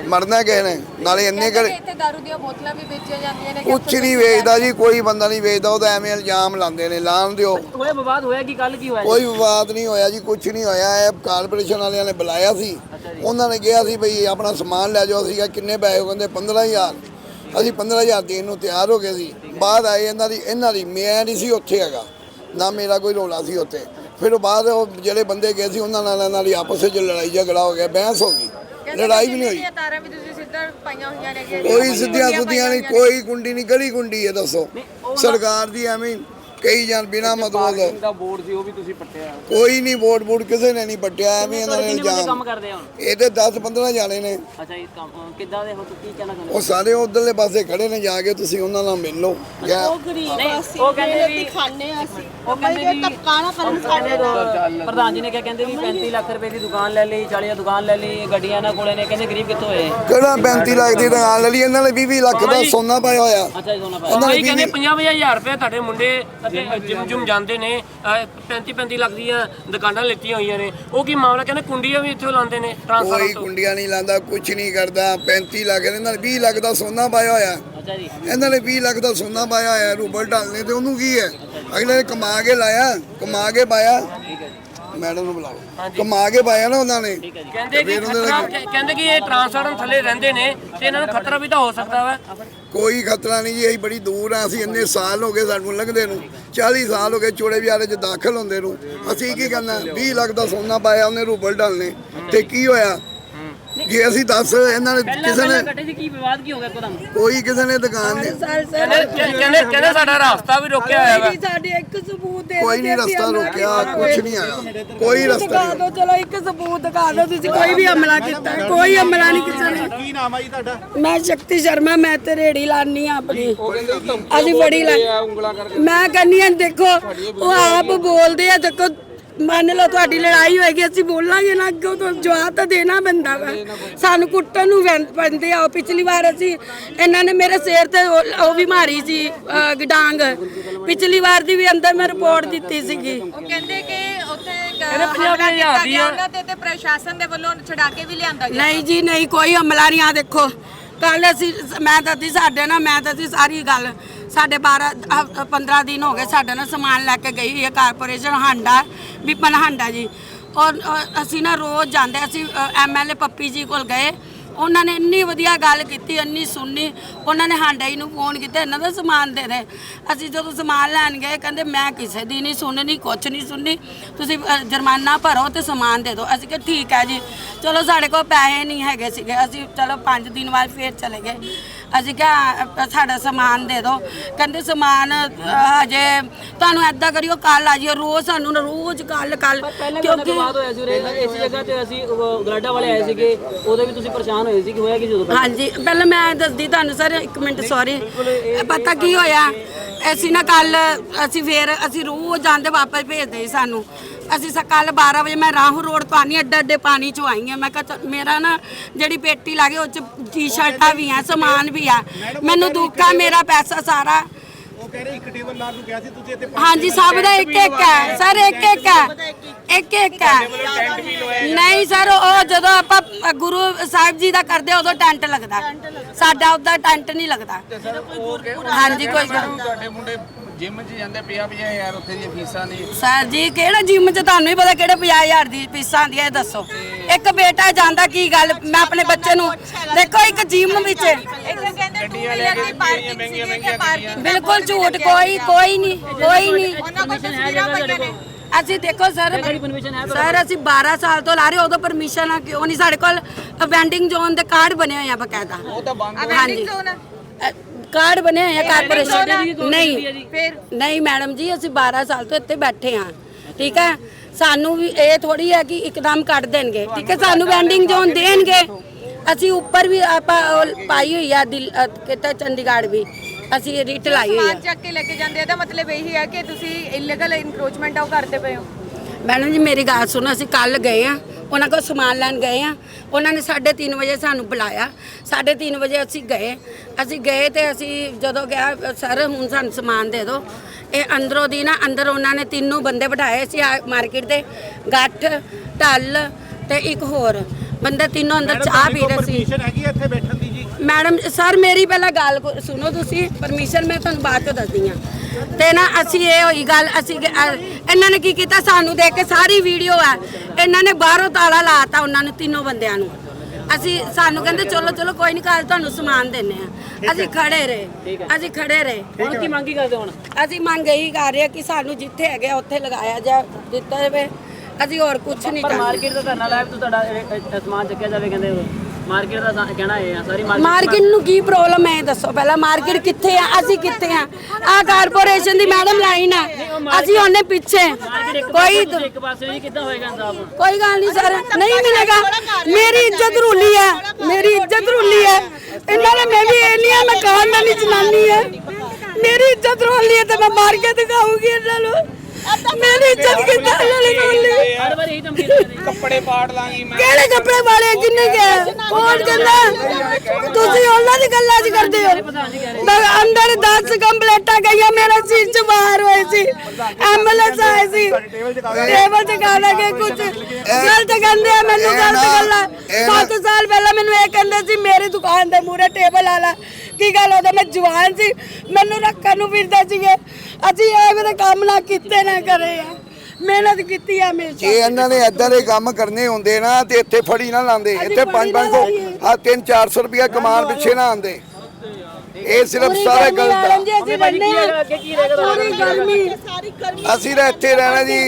[SPEAKER 7] ਮਰਨਾ ਕਿਸੇ ਨੇ? ਨਾਲੇ ਇੰਨੇ ਕਰ
[SPEAKER 8] ਇੱਥੇ ਦਾਰੂ ਦੀਆਂ ਬੋਤਲਾਂ ਵੀ ਵੇਚੀਆਂ ਜਾਂਦੀਆਂ ਨੇ
[SPEAKER 7] ਕੁਛ ਨਹੀਂ ਵੇਚਦਾ ਜੀ ਕੋਈ ਬੰਦਾ ਨਹੀਂ ਵੇਚਦਾ ਉਹ ਤਾਂ ਐਵੇਂ ਇਲਜ਼ਾਮ ਲਾਉਂਦੇ ਨੇ ਲਾਉਣ ਦਿਓ।
[SPEAKER 6] ਹੋਇਆ ਵਿਵਾਦ ਹੋਇਆ ਕਿ ਕੱਲ ਕੀ ਹੋਇਆ
[SPEAKER 7] ਕੋਈ ਵਿਵਾਦ ਨਹੀਂ ਹੋਇਆ ਜੀ ਕੁਛ ਨਹੀਂ ਹੋਇਆ ਇਹ ਕਾਰਪੋਰੇਸ਼ਨ ਵਾਲਿਆਂ ਨੇ ਬੁਲਾਇਆ ਸੀ। ਉਹਨਾਂ ਨੇ ਕਿਹਾ ਸੀ ਬਈ ਆਪਣਾ ਸਮਾਨ ਲੈ ਜਾਓ ਸੀਗਾ ਕਿੰਨੇ ਪੈਸੇ ਉਹ ਕਹਿੰਦੇ 15000 ਅਸੀਂ 15000 ਦੇਣ ਨੂੰ ਤਿਆਰ ਹੋ ਗਏ ਸੀ। ਬਾਅਦ ਆਏ ਇਹਨਾਂ ਦੀ ਇਹਨਾਂ ਦੀ ਮੈਂ ਨਹੀਂ ਸੀ ਉੱਥੇ ਹੈਗਾ। ਨਾ ਮੇਰਾ ਕੋਈ ਰੋਲਾ ਸੀ ਉੱਥੇ। ਫਿਰ ਉਹ ਬਾਅਦ ਉਹ ਜਿਹੜੇ ਬੰਦੇ ਗਏ ਸੀ ਉਹਨਾਂ ਨਾਲ ਇਹਨਾਂ ਦੀ ਆਪਸ ਵਿੱਚ ਲੜਾਈ ਝਗੜਾ ਹੋ ਗਿਆ ਬਹਿਸ ਹੋ ਗਈ। ਲੜਾਈ ਵੀ ਨਹੀਂ ਹੋਈ।
[SPEAKER 8] ਤਾਰਾਂ ਵੀ ਤੁਸੀਂ ਸਿੱਧਾ ਪਾਈਆਂ ਹੋਈਆਂ ਨੇ
[SPEAKER 7] ਕੋਈ ਸਿੱਧੀਆਂ ਸੁੱਧੀਆਂ ਨਹੀਂ ਕੋਈ ਗੁੰਡੀ ਨਹੀਂ ਗਲੀ ਗੁੰਡੀ ਹੈ ਦੱਸੋ। ਸਰਕਾਰ ਦੀ ਐਵੇਂ ਕਈ ਜਾਣ ਬਿਨਾ ਮਤਲਬ
[SPEAKER 6] ਦਾ ਬੋਰਡ ਸੀ ਉਹ ਵੀ ਤੁਸੀਂ ਪੱਟਿਆ
[SPEAKER 7] ਕੋਈ ਨਹੀਂ ਵੋਟ ਵੋਟ ਕਿਸੇ ਨੇ ਨਹੀਂ ਪੱਟਿਆ ਐਵੇਂ ਇਹਨਾਂ ਨੇ ਇਲਜ਼ਾਮ
[SPEAKER 6] ਕੰਮ ਕਰਦੇ ਆ ਹੁਣ?
[SPEAKER 7] ਇਹ ਤੇ 10 15 ਜਾਣੇ ਨੇ।
[SPEAKER 6] ਅੱਛਾ ਇਹ ਕੰਮ ਕਿੱਦਾਂ ਦੇ ਹੋ ਤੁਸੀਂ ਕੀ ਕਹਿਣਾ ਚਾਹੁੰਦੇ
[SPEAKER 7] ਉਹ ਸਾਰੇ ਉਧਰਲੇ ਪਾਸੇ ਖੜੇ ਨੇ ਜਾ ਕੇ ਤੁਸੀਂ ਉਹਨਾਂ ਨਾਲ ਮਿਲ ਲਓ।
[SPEAKER 6] ਨਹੀਂ ਉਹ ਕਹਿੰਦੇ ਵੀ
[SPEAKER 8] ਖਾਣੇ ਅਸੀਂ।
[SPEAKER 6] ਉਹ ਕਹਿੰਦੇ ਵੀ
[SPEAKER 8] ਕਾਣਾ ਕਰਨ ਸਾਡੇ ਨਾਲ
[SPEAKER 6] ਪ੍ਰਧਾਨ ਜੀ ਨੇ ਕਿਹਾ ਕਹਿੰਦੇ ਵੀ 35 ਲੱਖ ਰੁਪਏ ਦੀ ਦੁਕਾਨ ਲੈ ਲਈ 40 ਦੀ ਦੁਕਾਨ ਲੈ ਲਈ ਗੱਡੀਆਂ ਇਹਨਾਂ ਕੋਲੇ ਨੇ ਕਹਿੰਦੇ ਗਰੀਬ ਕਿੱਥੋਂ ਹੋਏ?
[SPEAKER 7] ਕਿਹੜਾ 35 ਲੱਖ ਦੀ ਦੁਕਾਨ ਲੈ ਲਈ? ਇਹਨਾਂ ਨੇ 20 20 ਲੱਖ ਦਾ ਸੋਨਾ ਪਾਇਆ ਹੋਇਆ।
[SPEAKER 6] ਅੱਛਾ ਜੀ ਸੋਨਾ ਪਾਇਆ
[SPEAKER 7] ਇਹਨਾਂ ਨੇ
[SPEAKER 9] ਭਾਈ ਕਹਿੰਦੇ
[SPEAKER 7] 20
[SPEAKER 9] 50 ਹਜ਼ਾਰ ਰੁਪਏ ਤੁਹਾਡੇ ਮੁੰਡੇ ਅਤੇ ਜਿਮ ਜੁਮ ਜਾਂਦੇ ਨੇ 35 35 ਲੱਖ ਦੀਆਂ ਦੁਕਾਨਾਂ ਲਿੱਤੀਆਂ ਹੋਈਆਂ ਨੇ। ਉਹ ਕੀ ਮਾਮਲਾ ਕਹਿੰਦੇ ਕੁੰਡੀਆਂ ਵੀ ਇੱਥੋਂ ਲਾਉਂਦੇ ਨੇ
[SPEAKER 7] ਕੋਈ
[SPEAKER 9] ਟ੍ਰਾਂਸਫਰ ਤੋਂ?
[SPEAKER 7] ਕੁੰਡੀਆਂ ਨਹੀਂ ਲਾਂਦਾ ਕੁਝ ਨਹੀਂ ਕਰਦਾ। 35 ਲੱਖ ਇਹਨਾਂ ਨੇ 20 ਲੱਖ ਦਾ ਸੋਨਾ ਪਾਇਆ ਹੋਇਆ।
[SPEAKER 6] ਅੱਛਾ ਜੀ।
[SPEAKER 7] ਇਹਨਾਂ ਨੇ 20 ਲੱਖ ਦਾ ਸੋਨਾ ਪਾਇਆ ਹੋਇਆ ਰੂਬਲ ਢਾਲਨੇ ਤੇ ਉਹਨੂੰ ਕੀ ਹੈ? ਅਗਲੇ ਨੇ ਕਮਾ ਕੇ ਲਾਇਆ ਕਮਾ ਕੇ ਪਾਇਆ। ਮੈਡਮ ਨੂੰ ਬੁਲਾਓ। ਕਮਾ ਕੇ ਪਾਇਆ ਨਾ ਉਹਨਾਂ ਨੇ।
[SPEAKER 9] ਕਹਿੰਦੇ ਕਿ ਖਤਰਾ ਕਹਿੰਦੇ ਕਿ ਇਹ ਟ੍ਰਾਂਸਫਾਰਮ ਥੱਲੇ ਰਹਿੰਦੇ ਨੇ ਤੇ ਇਹਨਾਂ ਨੂੰ ਖਤਰਾ ਵੀ ਤਾਂ ਹੋ ਸਕਦਾ ਵਾ।
[SPEAKER 7] ਕੋਈ ਖਤਰਾ ਨਹੀਂ ਜੀ ਅਸੀਂ ਬੜੀ ਦੂਰ ਆ ਅਸੀਂ ਇੰਨੇ ਸਾਲ ਹੋ ਗਏ ਸਾਨੂੰ ਲੰਘਦੇ ਨੂੰ। 40 ਸਾਲ ਹੋ ਗਏ ਚੋੜੇ ਵਿਆਰੇ 'ਚ ਦਾਖਲ ਹੁੰਦੇ ਨੂੰ। ਅਸੀਂ ਕੀ ਕਰਨਾ 20 ਲੱਖ ਦਾ ਸੋਨਾ ਪਾਇਆ ਉਹਨੇ ਰੂਬਲ ਢਾਲਨੇ ਤੇ ਕੀ ਹੋਇਆ? ਜੇ ਅਸੀਂ ਦੱਸ ਇਹਨਾਂ ਨੇ ਕਿਸੇ ਨੇ
[SPEAKER 6] ਕੱਟੇ ਸੀ ਕੀ ਵਿਵਾਦ ਕੀ ਹੋ ਗਿਆ ਕੋਦਮ
[SPEAKER 7] ਕੋਈ ਕਿਸੇ ਨੇ ਦੁਕਾਨ ਨਹੀਂ।
[SPEAKER 9] ਕਹਿੰਦੇ ਕਹਿੰਦੇ ਕਹਿੰਦੇ ਸਾਡਾ ਰਾਸਤਾ ਵੀ ਰੋਕਿਆ ਹੋਇਆ ਵਾ।
[SPEAKER 10] ਸਾਡੇ ਇੱਕ ਸਬੂਤ ਦੇ
[SPEAKER 7] ਕੋਈ ਨਹੀਂ ਰਸਤਾ ਰੋਕਿਆ ਕੁਝ ਨਹੀਂ ਆਇਆ। ਕੋਈ ਰਸਤਾ ਨਹੀਂ।
[SPEAKER 10] ਦਿਓ ਚਲੋ ਇੱਕ ਸਬੂਤ ਦਿਖਾ ਦਿਓ ਤੁਸੀਂ ਕੋਈ ਵੀ ਹਮਲਾ ਕੀਤਾ। ਕੋਈ ਹਮਲਾ ਨਹੀਂ ਕਿਸੇ ਨੇ। ਕੀ ਨਾਮ ਆ ਜੀ ਤੁਹਾਡਾ? ਮੈਂ ਸ਼ਕਤੀ ਸ਼ਰਮਾ ਮੈਂ ਤੇ ਰੇੜੀ ਲਾਨੀ ਆ ਆਪਣੀ। ਅਸੀਂ ਬੜੀ ਲਾ ਮੈਂ ਕਹਿੰਨੀ ਆ ਦੇਖੋ ਉਹ ਆਪ ਬੋਲਦੇ ਆ ਦੇਖੋ ਮੰਨ ਲਓ ਤੁਹਾਡੀ ਲੜਾਈ ਹੋਏਗੀ ਅਸੀਂ ਬੋਲਾਂਗੇ ਨਾ ਅੱਗੋਂ ਤੋਂ ਜਵਾਬ ਤਾਂ ਦੇਣਾ ਪੈਂਦਾ ਵਾ। ਸਾਨੂੰ ਕੁੱਟਣ ਨੂੰ ਪੈਂ- ਪੈਂਦੇ ਆ। ਉਹ ਪਿਛਲੀ ਵਾਰ ਅਸੀਂ ਇਹਨਾਂ ਨੇ ਮੇਰੇ ਸਿਰ ਤੇ ਉਹ ਉਹ ਵੀ ਮਾਰੀ ਸੀ ਅਹ, ਡਾਂਗ। ਪਿਛਲੀ ਵਾਰ ਦੀ ਵੀ ਅੰਦਰ ਮੈਂ ਰਿਪੋਰਟ ਦਿੱਤੀ ਸੀਗੀ।
[SPEAKER 8] ਉਹ ਕਹਿੰਦੇ ਕਿ ਉੱਥੇ
[SPEAKER 9] ਕਹਿੰਦੇ ਪੰਜਾਹ
[SPEAKER 8] ਹਮਲਾ
[SPEAKER 9] ਹਜ਼ਾਰ
[SPEAKER 8] ਕੀਤਾ
[SPEAKER 9] ਦੀ
[SPEAKER 8] ਗਿਆ।
[SPEAKER 9] ਆ।
[SPEAKER 8] ਉਹਨਾਂ ਤੇ ਤੇ ਪ੍ਰਸ਼ਾਸਨ ਦੇ ਵੱਲੋਂ ਛਡਾ ਕੇ ਵੀ ਲਿਆਂਦਾ ਗਿਆ।
[SPEAKER 10] ਨਹੀਂ ਜੀ ਨਹੀਂ ਕੋਈ ਹਮਲਾ ਨਹੀਂ। ਆ ਦੇਖੋ ਕੱਲ ਅਸੀਂ, ਮੈਂ ਦੱਸਦੀ ਸਾਡੇ ਨਾਲ ਮੈਂ ਦੱਸਦੀ ਸਾਰੀ ਗੱਲ, ਸਾਡੇ 12 ਹਫ਼- 15 ਦਿਨ ਹੋ ਗਏ ਸਾਡੇ ਨਾਲ ਸਮਾਨ ਲੈ ਕੇ ਗਈ ਹੈ, ਕਾਰਪੋਰੇਸ਼ਨ ਹਾਂਡਾ, ਵਿਪਨ ਹਾਂਡਾ ਜੀ। ਔਰ ਔਰ ਅਸੀਂ ਨਾ ਰੋਜ਼ ਜਾਂਦੇ, ਅਸੀਂ ਐਮਐਲਏ ਪੱਪੀ ਜੀ ਕੋਲ ਗਏ ਉਹਨਾਂ ਨੇ ਇੰਨੀ ਵਧੀਆ ਗੱਲ ਕੀਤੀ ਇੰਨੀ ਸੁਣਨੀ ਉਹਨਾਂ ਨੇ ਹਾਂਡਾ ਹੀ ਨੂੰ ਫੋਨ ਕੀਤਾ ਇਹਨਾਂ ਦਾ ਸਮਾਨ ਦੇ ਦੇ। ਅਸੀਂ ਜਦੋਂ ਸਮਾਨ ਲੈਣ ਗਏ ਕਹਿੰਦੇ ਮੈਂ ਕਿਸੇ ਦੀ ਨਹੀਂ ਸੁਣਨੀ ਕੁਛ ਨਹੀਂ ਸੁਣਨੀ। ਤੁਸੀਂ ਅ, ਜੁਰਮਾਨਾ ਭਰੋ ਤੇ ਸਮਾਨ ਦੇ ਦਿਓ। ਅਸੀਂ ਕਿਹਾ ਠੀਕ ਹੈ ਜੀ। ਚਲੋ ਸਾਡੇ ਕੋਲ ਪੈਸੇ ਨਹੀਂ ਹੈਗੇ ਸੀਗੇ। ਅਸੀਂ ਚਲੋ 5 ਦਿਨ ਬਾਅਦ ਫੇਰ ਚਲੇ ਗਏ। ਅਸੀਂ ਕਿਹਾ ਸਾਡਾ ਸਮਾਨ ਦੇ ਦਿਓ। ਕਹਿੰਦੇ ਸਮਾਨ ਹਜੇ ਤੁਹਾਨੂੰ ਐਦਾਂ ਕਰਿਓ ਕੱਲ ਆ ਜਿਓ। ਰੋਜ਼ ਸਾਨੂੰ ਰੋਜ਼ ਕੱਲ ਕੱਲ
[SPEAKER 6] ਪਹਿਲਾਂ ਵੀ ਉਹਨਾਂ ਤੋਂ ਬਾਅਦ ਹੋਇਆ ਸੀ ਉਰੇ ਇਸੇ ਜਗ੍ਹਾ ਤੇ ਅਸੀਂ ਉਹ ਗਲਾਡਾ ਵਾਲੇ ਆਏ ਸੀਗੇ ਉਦੋਂ ਵੀ ਤੁਸੀਂ ਪਰੇਸ਼ਾਨ ਹੋਏ ਸੀ ਕਿ ਹੋਇਆ ਕੀ ਜਦੋਂ
[SPEAKER 10] ਹਾਂਜੀ ਪਹਿਲਾਂ ਮੈਂ ਦੱਸਦੀ ਤੁਹਾਨੂੰ ਸਰ ਇੱਕ ਮਿੰਟ ਸੌਰੀ ਪਤਾ ਕੀ ਹੋਇਆ? ਅਸੀਂ ਨਾ ਕੱਲ ਅਸੀਂ ਫੇਰ ਅਸੀਂ ਰੋਜ਼ ਜਾਂਦੇ ਵਾਪਸ ਭੇਜਦੇ ਸਾਨੂੰ। ਅਸੀਂ ਕੱਲ 12 ਵਜੇ ਮੈਂ ਰਾਹੂ ਰੋਡ ਤੋਂ ਆਨੀ ਅੱਡੇ ਅੱਡੇ ਪਾਣੀ ਚੋਂ ਆਈ ਹਾਂ। ਮੈਂ ਕਿਹਾ ਚੱਲ ਮੇਰਾ ਨਾ ਜਿਹੜੀ ਪੇਟੀ ਲੱਗੇ ਉਹ ਚ ਟੀ-ਸ਼ਰਟਾਂ ਵੀ ਆ ਸਮਾਨ ਵੀ ਆ। ਮੈਨੂੰ ਦੁੱਖ ਆ ਮੇਰਾ ਪੈਸਾ ਸਾਰਾ।
[SPEAKER 11] ਉਹ ਕਹਿ ਰਹੇ ਇੱਕ ਟੇਬਲ ਲਾਉਣ ਨੂੰ ਕਿਹਾ ਸੀ ਤੁਸੀਂ ਇੱਥੇ
[SPEAKER 10] ਹਾਂਜੀ ਸਭ ਦਾ ਇੱਕ ਇੱਕ ਹੈ। ਸਰ ਇੱਕ ਇੱਕ ਹੈ। ਇੱਕ ਇੱਕ ਹੈ ਨਹੀਂ ਸਰ ਉਹ ਜਦੋਂ ਆਪਾਂ ਗੁਰੂ ਸਾਹਿਬ ਜੀ ਦਾ ਕਰਦੇ ਆ, ਉਦੋਂ ਟੈਂਟ ਲੱਗਦਾ। ਸਾਡਾ ਉਹਦਾ ਟੈਂਟ ਨਹੀਂ ਲੱਗਦਾ। ਹਾਂਜੀ ਕੋਈ ਗੱਲ
[SPEAKER 11] ਤੁਹਾਡੇ ਮੁੰਡੇ ਜਿਮ 'ਚ ਜਾਂਦੇ 50 ਹਜ਼ਾਰ ਉੱਥੇ ਦੀਆਂ ਫੀਸਾਂ ਨੇ।
[SPEAKER 10] ਸਰ ਜੀ ਕਿਹੜਾ ਜਿਮ 'ਚ ਤੁਹਾਨੂੰ ਹੀ ਪਤਾ ਕਿਹੜੇ 50000 ਦੀ ਫੀਸਾਂ ਆਉਂਦੀਆਂ ਇਹ ਦੱਸੋ। ਇੱਕ ਬੇਟਾ ਜਾਂਦਾ ਕੀ ਗੱਲ? ਮੈਂ ਆਪਣੇ ਬੱਚੇ ਨੂੰ ਦੇਖੋ ਇੱਕ ਜਿਮ ਵਿੱਚ
[SPEAKER 8] ਪਾਰਕਿੰਗ
[SPEAKER 10] ਬਿਲਕੁਲ ਝੂਠ ਕੋਈ ਕੋਈ ਨਹੀਂ ਕੋਈ ਨਹੀਂ।
[SPEAKER 8] ਉਹਨਾਂ ਕੋਲ ਤਸਵੀਰਾਂ ਪਈਆਂ ਨੇ।
[SPEAKER 10] ਅਸੀਂ ਦੇਖੋ ਸਰ ਸਰ ਅਸੀਂ 12 ਸਾਲ ਤੋਂ ਲਾ ਰਹੇ ਉਦੋਂ ਪਰਮਿਸ਼ਨ ਕਿਉਂ ਨਹੀਂ? ਸਾਡੇ ਕੋਲ ਵੈਂਡਿੰਗ ਜ਼ੋਨ ਦੇ ਕਾਰਡ ਬਣੇ ਹੋਏ ਆ ਬਕਾਇਦਾ। ਉਹ ਤਾਂ ਬੰਦ ਹਾਂਜੀ
[SPEAKER 8] ਆ।
[SPEAKER 10] ਕਾਰਡ ਬਣੇ ਹੋਏ ਆ। ਕਾਰਪੋਰੇਸ਼ਨ ਨਹੀਂ
[SPEAKER 8] ਫਿਰ?
[SPEAKER 10] ਨਹੀਂ ਮੈਡਮ ਜੀ ਅਸੀਂ 12 ਸਾਲ ਤੋਂ ਇੱਥੇ ਬੈਠੇ ਹਾਂ। ਠੀਕ ਹੈ? ਸਾਨੂੰ ਵੀ ਇਹ ਥੋੜੀ ਹੈ ਕਿ ਇੱਕਦਮ ਕੱਢ ਦੇਣਗੇ। ਠੀਕ ਹੈ? ਸਾਨੂੰ ਵੈਂਡਿੰਗ ਜ਼ੋਨ ਦੇਣਗੇ। ਅਸੀਂ ਉੱਪਰ ਵੀ ਆਪਾਂ ਪਾਈ ਹੋਈ ਆ ਦਿਲ ਕਿਤੇ ਚੰਡੀਗੜ੍ਹ ਵੀ। ਅਸੀਂ ਰਿਟ ਲਾਈ ਹੋਈ ਆ।
[SPEAKER 8] ਸਮਾਨ ਚੱਕ ਕੇ ਲੈ ਕੇ ਜਾਂਦੇ ਆ ਤਾਂ ਮਤਲਬ ਇਹੀ ਹੈ ਕਿ ਤੁਸੀਂ ਇਲੀਗਲ ਇਨਕਰੋਚਮੈਂਟ ਉਹ ਕਰਦੇ ਪਏ ਹੋ?
[SPEAKER 10] ਮੈਡਮ ਜੀ ਮੇਰੀ ਗੱਲ ਸੁਣੋ ਅਸੀਂ ਕੱਲ ਗਏ ਆ ਉਹਨਾਂ ਕੋਲ ਸਮਾਨ ਲੈਣ ਗਏ ਆ। ਉਹਨਾਂ ਨੇ 3:30 ਵਜੇ ਸਾਨੂੰ ਬੁਲਾਇਆ। 3:30 ਵਜੇ ਅਸੀਂ ਗਏ। ਅਸੀਂ ਗਏ ਤੇ ਅਸੀਂ ਜਦੋਂ ਗਿਆ ਸਰ ਹੁਣ ਸਾਨੂੰ ਸਮਾਨ ਦੇ ਦਿਓ। ਇਹ ਅੰਦਰੋਂ ਦੀ ਨਾ ਅੰਦਰ ਉਹਨਾਂ ਨੇ ਤਿੰਨੋਂ ਬੰਦੇ ਬਿਠਾਏ ਸੀ ਮਾਰਕੀਟ ਦੇ। ਗੱਠ ਢੱਲ ਤੇ ਇੱਕ ਹੋਰ। ਬੰਦੇ ਤਿੰਨੋਂ ਅੰਦਰ ਚਾਹ ਪੀ ਰਹੇ ਸੀ।
[SPEAKER 11] ਪਰਮਿਸ਼ਨ ਹੈਗੀ ਇੱਥੇ ਬੈਠਣ
[SPEAKER 10] ਮੈਡਮ ਸਰ ਮੇਰੀ ਪਹਿਲਾਂ ਗੱਲ ਕੋ- ਸੁਣੋ ਤੁਸੀਂ। ਪਰਮਿਸ਼ਨ ਮੈਂ ਤੁਹਾਨੂੰ ਬਾਅਦ ਚ ਦੱਸਦੀ ਆ ਤੇ ਨਾ ਅਸੀਂ ਇਹ ਹੋਈ ਗੱਲ ਅਸੀਂ ਕਿ- ਇਹਨਾਂ ਨੇ ਕੀ ਕੀਤਾ? ਸਾਨੂੰ ਦੇਖ ਕੇ ਸਾਰੀ ਵੀਡੀਓ ਆ। ਇਹਨਾਂ ਨੇ ਬਾਹਰੋਂ ਤਾਲਾ ਲਾਤਾ ਉਹਨਾਂ ਨੂੰ ਤਿੰਨੋਂ ਬੰਦਿਆਂ ਨੂੰ। ਅਸੀਂ ਸਾਨੂੰ ਕਹਿੰਦੇ ਚਲੋ ਚਲੋ ਕੋਈ ਨਹੀਂ ਕੱਲ ਤੁਹਾਨੂੰ ਸਮਾਨ ਦਿੰਨੇ ਆ। ਅਸੀਂ ਖੜੇ ਰਹੇ। ਅਸੀਂ ਖੜੇ ਰਹੇ।
[SPEAKER 6] ਹੁਣ ਕੀ ਮੰਗੀ ਕਰਦੇ ਹੁਣ?
[SPEAKER 10] ਅਸੀਂ ਮੰਗ ਇਹੀ ਕਰ ਰਹੇ ਆ ਕਿ ਸਾਨੂੰ ਜਿੱਥੇ ਹੈਗੇ ਆ ਉੱਥੇ ਲਗਾਇਆ ਜਾ ਦਿੱਤਾ ਜਾਵੇ। ਅਸੀਂ ਹੋਰ ਕੁਝ ਨਹੀਂ
[SPEAKER 6] ਪਰ
[SPEAKER 10] ਚਾਹੁੰਦੇ।
[SPEAKER 6] ਮਾਰਕੀਟ ਦਾ ਧਰਨਾ ਲਾਇਆ ਵੀ ਤੁਹਾਡਾ ਇਹ- ਇਹ ਸਮਾਨ ਚੱਕਿਆ ਜਾਵੇ ਕਹਿੰਦੇ ਮਾਰਕੀਟ ਦਾ ਤਾਂ ਕਹਿਣਾ ਇਹ ਆ ਸਾਰੀ ਮਾਰਕੀਟ
[SPEAKER 10] ਮਾਰਕੀਟ ਨੂੰ ਕੀ ਪ੍ਰੋਬਲਮ ਹੈ ਇਹ ਦੱਸੋ? ਪਹਿਲਾਂ ਮਾਰਕੀਟ ਕਿੱਥੇ ਆ? ਅਸੀਂ ਕਿੱਥੇ ਆ? ਆ ਕਾਰਪੋਰੇਸ਼ਨ ਦੀ ਮੈਡਮ ਲਾਈਨ ਆ। ਅਸੀਂ ਉਹਨੇ ਪਿੱਛੇ ਕੋਈ
[SPEAKER 6] ਇੱਕ ਪਾਸੇ ਜੀ ਕਿੱਦਾਂ ਹੋਏਗਾ ਇਨਸਾਫ?
[SPEAKER 10] ਕੋਈ ਗੱਲ ਨਹੀਂ ਸਰ ਨਹੀਂ ਮਿਲੇਗਾ। ਮੇਰੀ ਇੱਜ਼ਤ ਰੁਲੀ ਹੈ ਮੇਰੀ ਇੱਜ਼ਤ ਰੁਲੀ ਹੈ ਇਹਨਾਂ ਨੇ ਮੈਂ ਵੀ ਇਹ ਨਹੀਂ ਹੈ ਮੈਂ ਖਾਨਦਾਨੀ ਜਨਾਨੀ ਹੈ ਮੇਰੀ ਇੱਜ਼ਤ ਰੁਲੀ ਹੈ ਤੇ ਮੈਂ ਮਾਰ ਕੇ ਇਹਨਾਂ ਨੂੰ। ਮੇਰੀ ਇੱਜ਼ਤ ਕਿੱਦਾਂ ਰੁਲੀ ਰੁਲੀ
[SPEAKER 6] ਹਰ ਵਾਰ ਇਹੀ ਧਮਕੀ ਦਿੰਦੇ ਨੇ।
[SPEAKER 11] ਕੱਪੜੇ ਪਾੜ ਲਾਂਗੀ ਮੈਂ।
[SPEAKER 10] ਕਿਹੜੇ ਕੱਪੜੇ ਵਾਲੇ ਕਿੰਨੇ ਕੇ ਕੌਣ ਕਹਿੰਦਾ? ਤੁਸੀਂ ਉਹਨਾਂ ਦੀ ਗੱਲਾਂ 'ਚ ਕਰਦੇ ਹੋ। ਮੈਂ ਅੰਦਰ 10 ਕੰਪਲੇਟਾਂ ਗਈਆਂ ਮੇਰਾ ਸਿਰ 'ਚ ਬਾਹਰ ਹੋਏ ਸੀ। ਐਂਬੂਲੈਂਸ ਆਏ ਸੀ। ਟੇਬਲ ਤੇ ਖਾਣਾ ਕੇ ਕੁਝ ਗਲਤ ਕਹਿੰਦੇ ਆ ਮੈਨੂੰ ਗਲਤ ਗੱਲਾਂ।
[SPEAKER 7] ਇਹ ਨਾ-
[SPEAKER 10] 7 ਸਾਲ ਪਹਿਲਾਂ ਮੈਨੂੰ ਇਹ ਕਹਿੰਦੇ ਸੀ ਮੇਰੀ ਦੁਕਾਨ ਦੇ ਮੂਹਰੇ ਟੇਬਲ ਵਾਲਾ ਕੀ ਗੱਲ ਉਹਦਾ ਮੈਂ ਜਵਾਨ ਸੀ। ਮੈਨੂੰ ਰੱਖਣ ਨੂੰ ਫਿਰਦੇ ਸੀਗੇ। ਅਸੀਂ ਇਹ ਵੀ ਕੰਮ ਨਾ ਕੀਤੇ ਨਾ। ਕਰੇ ਆ। ਮਿਹਨਤ ਕੀਤੀ ਆ ਹਮੇਸ਼ਾ
[SPEAKER 7] ਜੇ ਇਹਨਾਂ ਨੇ ਏਦਾਂ ਦੇ ਕੰਮ ਕਰਨੇ ਹੁੰਦੇ ਨਾ ਤੇ ਇੱਥੇ ਫੜੀ ਨਾ
[SPEAKER 10] ਅਸੀਂ
[SPEAKER 7] ਇੱਥੇ
[SPEAKER 10] ਫੜੀ
[SPEAKER 7] 5
[SPEAKER 10] ਨਾ
[SPEAKER 7] 500
[SPEAKER 10] ਲਾਈਏ।
[SPEAKER 7] ਆ 3 400 ਰੁਪਇਆ ਕਮਾਨ ਪਿੱਛੇ ਨਾ ਆਉਂਦੇ। ਇਹ ਸਿਰਫ ਸਾਰਾ ਗਲਤ ਆ।
[SPEAKER 10] ਅਸੀਂ ਬੰਨੇ ਆ
[SPEAKER 6] ਅੱਗੇ ਕੀ ਰਹੇਗਾ ਤੁਹਾਡਾ?
[SPEAKER 10] ਪੂਰੀ ਗਰਮੀ।
[SPEAKER 7] ਅਸੀਂ ਤਾਂ ਇੱਥੇ ਰਹਿਣਾ ਜੀ।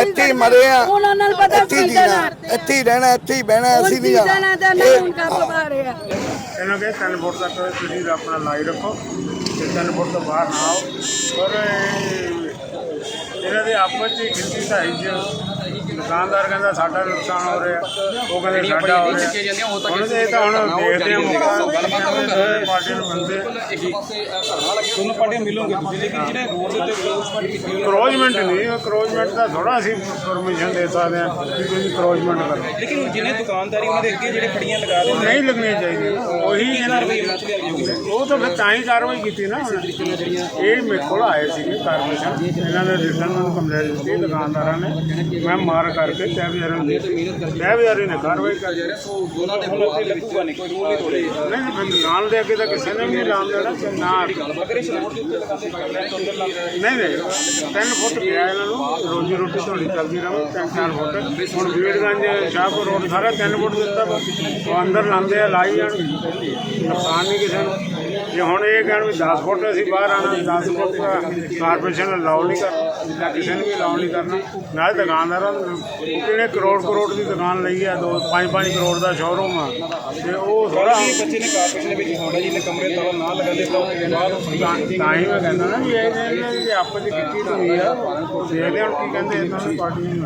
[SPEAKER 7] ਇੱਥੇ ਹੀ। ਮਰੇ ਆ।
[SPEAKER 10] ਉਹਨਾਂ ਨਾਲ ਪਤਾ
[SPEAKER 7] ਇੱਥੇ ਹੀ ਜੀਣਾ।
[SPEAKER 10] ਆ।
[SPEAKER 7] ਇੱਥੇ ਹੀ ਰਹਿਣਾ ਇੱਥੇ ਹੀ ਬਹਿਣਾ ਅਸੀਂ ਨਹੀਂ
[SPEAKER 10] ਜਾਣਾ। ਆ।
[SPEAKER 2] ਇਹਨਾਂ ਦੇ 3 ਫੁੱਟ ਤੱਕ ਤੁਸੀਂ ਆਪਣਾ ਲਾਈ ਰੱਖੋ ਤੇ 3 ਫੁੱਟ ਤੋਂ ਬਾਹਰ ਨਾ ਆਓ। ਪਰ ਇਹ- ਇਹਨਾਂ ਦੇ ਆਪਸ ਵਿੱਚ ਗਿਣਤੀ ਢਾਈ ਚ
[SPEAKER 12] ਦੁਕਾਨਦਾਰ ਕਹਿੰਦਾ ਸਾਡਾ ਨੁਕਸਾਨ ਹੋ ਰਿਹਾ। ਉਹ ਕਹਿੰਦੇ ਸਾਡਾ ਹੋ ਰਿਹਾ। ਹੁਣ ਇਹ ਤਾਂ ਹੁਣ ਦੇਖਦੇ ਆ ਮੌਕਾ ਪਾਰਟੀ ਨੂੰ ਮਿਲਦੇ
[SPEAKER 4] ਦੋਨੋਂ ਪਾਰਟੀਆਂ ਮਿਲੋਗੇ ਤੁਸੀਂ ਲੇਕਿਨ ਜਿਹੜੇ ਰੋਡ ਦੇ ਉੱਤੇ
[SPEAKER 12] ਕਰੋਜਮੈਂਟ ਨਹੀਂ ਕਰੋਜਮੈਂਟ ਦਾ ਥੋੜਾ ਅਸੀਂ ਪਰਮਿਸ਼ਨ ਦੇ ਸਕਦੇ ਆ ਕਿ ਤੁਸੀਂ ਕਰੋਜਮੈਂਟ ਕਰੋ।
[SPEAKER 4] ਲੇਕਿਨ ਜਿਹਨੇ ਦੁਕਾਨਦਾਰੀ ਉਹਨਾਂ ਦੇ ਅੱਗੇ ਜਿਹੜੇ ਫੜੀਆਂ ਲਗਾ
[SPEAKER 12] ਉਹ
[SPEAKER 4] ਦਿੰਦੇ
[SPEAKER 12] ਨਹੀਂ ਲੱਗਣੀਆਂ ਚਾਹੀਦੀਆਂ। ਉਹੀ ਇਹਨਾਂ ਉਹ ਤਾਂ ਫਿਰ ਤਾਂ ਹੀ ਕਾਰਵਾਈ ਕੀਤੀ ਨਾ। ਹੁਣ। ਇਹ ਮੇਰੇ ਕੋਲ ਆਏ ਸੀਗੇ ਕਾਰਪੋਰੇਸ਼ਨ ਇਹਨਾਂ ਨੇ ਰਿਟਰਨ ਨੂੰ ਕੰਪਲੇਂਟ ਦਿੱਤੀ ਦੁਕਾਨਦਾਰਾਂ ਨੇ। ਮੈਂ ਮਾਰ ਕਰਕੇ ਤੈ ਵਿਚਾਰੇ ਨੂੰ ਦੇ ਦਿੱਤੀ। ਨੇ ਕਾਰਵਾਈ ਕਰ ਦਿੱਤੀ
[SPEAKER 4] ਦੋਨਾਂ ਦੇ ਤੇ ਲੱਗੂਗਾ ਨਹੀਂ ਕੋਈ ਰੂਲ ਨਹੀਂ ਤੋੜੇ
[SPEAKER 12] ਨਹੀਂ ਨਹੀਂ ਫਿਰ ਦੁਕਾਨ ਦੇ ਅੱਗੇ ਤਾਂ ਕਿਸੇ ਨੇ ਵੀ ਨਹੀਂ ਲਾਉਣ ਦੇਣਾ ਨਾ
[SPEAKER 4] ਦੇ ਉੱਤੇ
[SPEAKER 12] ਨਹੀਂ ਨਹੀਂ ਤਿੰਨ ਫੁੱਟ ਪਿਆ ਇਹਨਾਂ ਨੂੰ ਰੋਜੀ ਰੋਟੀ ਤੁਹਾਡੀ ਚੱਲਦੀ ਰਹੇ ਤਿੰਨ ਚਾਰ ਫੁੱਟ। ਹੁਣ ਵੀੜਗੰਜ ਸ਼ਾਹਪੁਰ ਰੋਡ ਸਾਰਾ ਤਿੰਨ ਫੁੱਟ ਦਿੱਤਾ ਉਹ ਅੰਦਰ ਲਾਉਂਦੇ ਆ ਲਾਈ ਜਾਣ। ਨੁਕਸਾਨ ਨਹੀਂ ਕਿਸੇ ਨੂੰ। ਜੇ ਹੁਣ ਇਹ ਕਹਿਣ ਵੀ 10 ਫੁੱਟ ਅਸੀਂ ਬਾਹਰ ਆਣਾ 10 ਫੁੱਟ ਕਾਰਪੋਰੇਸ਼ਨ ਅਲਾਉ ਨਹੀਂ ਕਰਨਾ ਜਾਂ ਕਿਸੇ ਨੂੰ ਵੀ ਅਲਾਉ ਨਹੀਂ ਕਰਨਾ। ਨਾਲ ਦੁਕਾਨਦਾਰਾਂ ਨੂੰ ਕਿਹਨੇ ਕਰੋੜ ਕਰੋੜ ਦੀ ਦੁਕਾਨ ਲਈ ਆ ਦੋ 5-5 ਕਰੋੜ ਦਾ ਸ਼ੋਰੂਮ ਆ। ਤੇ ਉਹ ਥੋੜਾ
[SPEAKER 4] ਬੱਚੇ ਨੇ ਕਾਰਪੋਰੇਸ਼ਨ ਦੇ ਵਿੱਚ ਹੋਣਾ ਜੀ ਨੇ ਕਮਰੇ ਤਾਲਾ ਨਾ ਲਗਾਉਂਦੇ ਤਾਂ ਉਸ ਤੋਂ ਬਾਅਦ ਉਹ ਸਹੀ
[SPEAKER 12] ਤਾਂ ਹੀ ਮੈਂ ਕਹਿੰਦਾ ਨਾ ਵੀ ਇਹ ਇਹ- ਇਹ ਆਪਸ ਵਿੱਚ ਕੀਤੀ ਹੋਈ ਆ ਦੇਖਦੇ ਹੁਣ ਕੀ ਕਹਿੰਦੇ ਇਹਨਾਂ ਨੂੰ ਪਾਰਟੀ ਨੂੰ।